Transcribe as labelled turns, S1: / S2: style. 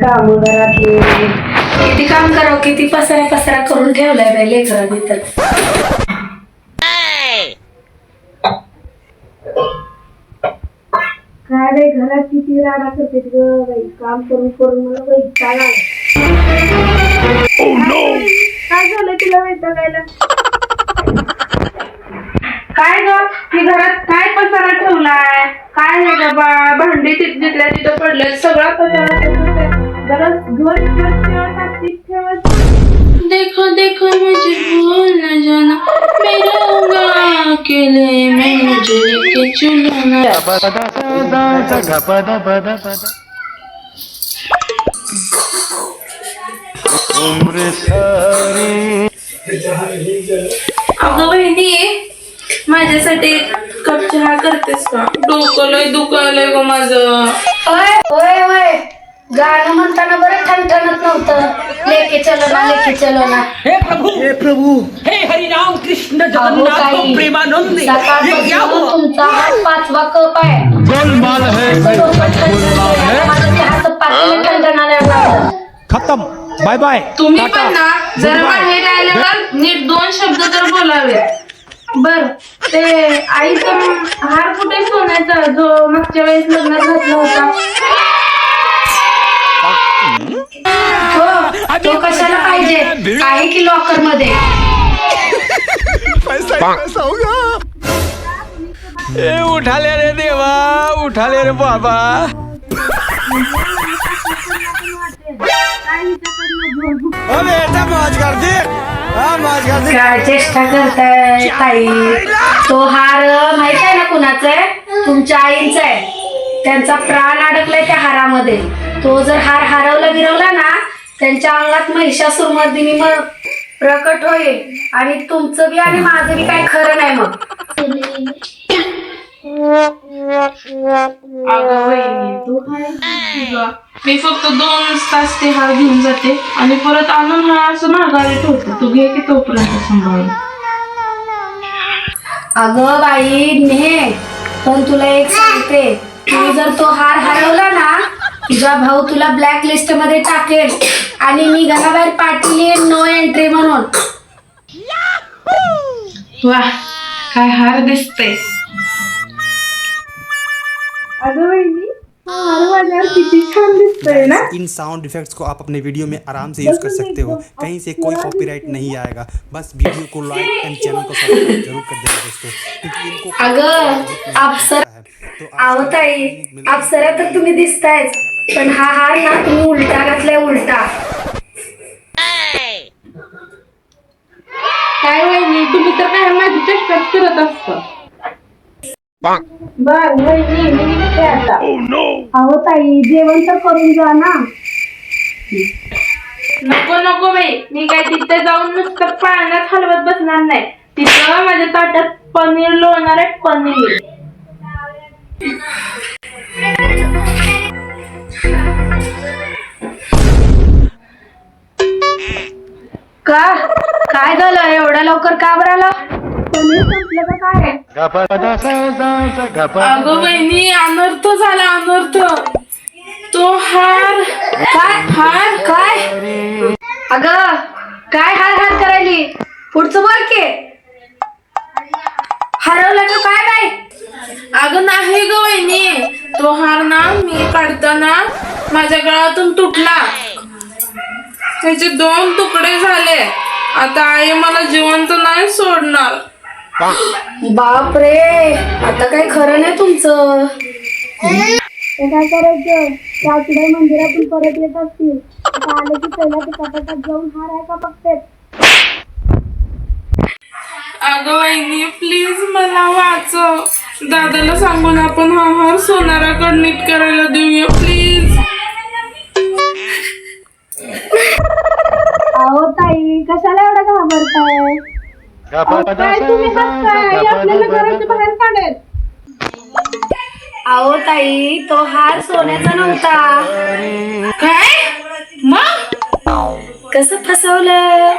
S1: काम घरातले किती काम करावं किती पसारा पसारा करून ठेवलाय बाई लेकरांनी तर. काय बाई घरात किती राडा करते ग बाई? काम करून करून मला बाई काय काय झालं तुला वैतागायला काय ग? ती घरात काय पसारा ठेवलाय? काय आहे बाबा भांडी तिथ जिथल्या तिथं पडले सगळा पसारा तसंच
S2: देखो देखो मुझे भूल न जाना। मेरा होगा अकेले मैं मुझे लेके चलो ना
S3: उम्र सारी।
S2: अगं बहिणी माझ्यासाठी कप चहा करतेस का? डोकं लय दुखायलंय ग माझं.
S1: होय होय होय गाणं म्हणताना बरं ठणठणत नव्हतं. लेके चलो ना लेके चलो ना.
S4: हे प्रभु हे प्रभु. हे हरिनाम कृष्ण
S1: अहो
S4: जगन्नाथ
S1: ताई,
S4: प्रेमानंद ये क्या
S1: सकाळपासून
S4: हुआ
S1: तुमचा हात पाचवा कप आहे.
S3: गोलमाल है.
S1: माझं ठणठणायला लागलं.
S5: खत्म. बाय बाय
S2: तुम्ही. पण ना जरा बाहेर आल्यावर नीट दोन शब्द तर बोलावे. बर ते आईचा हार कुठे सोन्याचा? जो मागच्या वेळेस लग्नात घातला होता.
S1: हो तो कशाला पाहिजे? आहे की लॉकरमध्ये.
S5: ए उठाले रे देवा उठाले रे बाबा. अबे बेटा मौज कर दे हाँ मौज कर दे
S1: काय चेष्टा करताय ताई? तो हार माहीत आहे ना कुणाचा आहे? तुमच्या आईंचा आहे. त्यांचा प्राण अडकलाय त्या हारामध्ये. तो जर हार हरवला गिरवला ना त्यांच्या अंगात महिषासूर मर्दिनी मग प्रकट होईल. आणि तुमचं बी आणि माझं बी काय खरं नाही मग.
S2: अगं बहिणी तू काय तुझं? मी फक्त दोन तास ते हार घेऊन जाते. आणि परत आणून हा असं माघारी ठेवते. तू घे की तोपर्यंत सांभाळून.
S1: अगं बाई ने पण तुला एक सांगते. तू जर तो हार हरवला ना तुझा भाऊ तुला ब्लॅक लिस्टमध्ये टाकेल आणि मी घराबाहेर पाठवली नो एंट्री म्हणून.
S2: वा काय हार दिसते अगं बहिणी हार माझ्यावर किती छान दिसतोय ना?
S6: इन साउंड इफेक्ट्स को आप अपने वीडियो में आराम से यूज कर सकते हो। कहीं से कोई कॉपीराइट नहीं आएगा। बस वीडियो को लाइक एंड चैनल को सब्सक्राइब जरूर कर देना दोस्तों। क्योंकि इनको
S1: अगं अप्सर
S6: तो
S1: अहो ताई अप्सरा तर तुम्ही दिसतायच पण हा हार ना तुम्ही उलटा घातलाय उलटा.
S2: काय वहिनी तुम्ही तर काय माझी चेष्टाच करत असता. बर वहिनी मी निघते आता.
S1: अहो ताई जेवण तर करून जा ना.
S2: नको नको बाई. मी काय तिथे जाऊन नुसतं पाण्यात हलवत बसणार नाही. तिथं माझ्या ताटात पनीर लोणार आहे पनीर.
S1: का? काय झालं? एवढ्या लवकर का बरं आला? काय
S2: अगं बहिणी अनर्थ झाला अनर्थ. तो हार
S1: काय? हार? काय? अगं काय हार हार करायली? पुढचं बोल की. हरवलं का काय बाई?
S2: अगं नाही ग वहिनी तो हार ना मी काढताना माझ्या गळातून तुटला. त्याचे दोन तुकडे झाले. आता आई मला जिवंत नाही सोडणार.
S1: बाप रे आता काय खरं नाही तुमचं? ते काय करायचं? सासुबाई मंदिरातून परत येत असतील. आता आले की पहिला ते कपाटात जाऊन हार आहे का बघते
S2: अगं वहिनी प्लीज मला वाचव. दादाला सांगून आपण हा हार सोनाराकडे नीट करायला देऊया प्लीज
S1: अहो ताई तो हार सोन्याचा नव्हता.
S2: काय? मग?
S1: कसं फसवलं?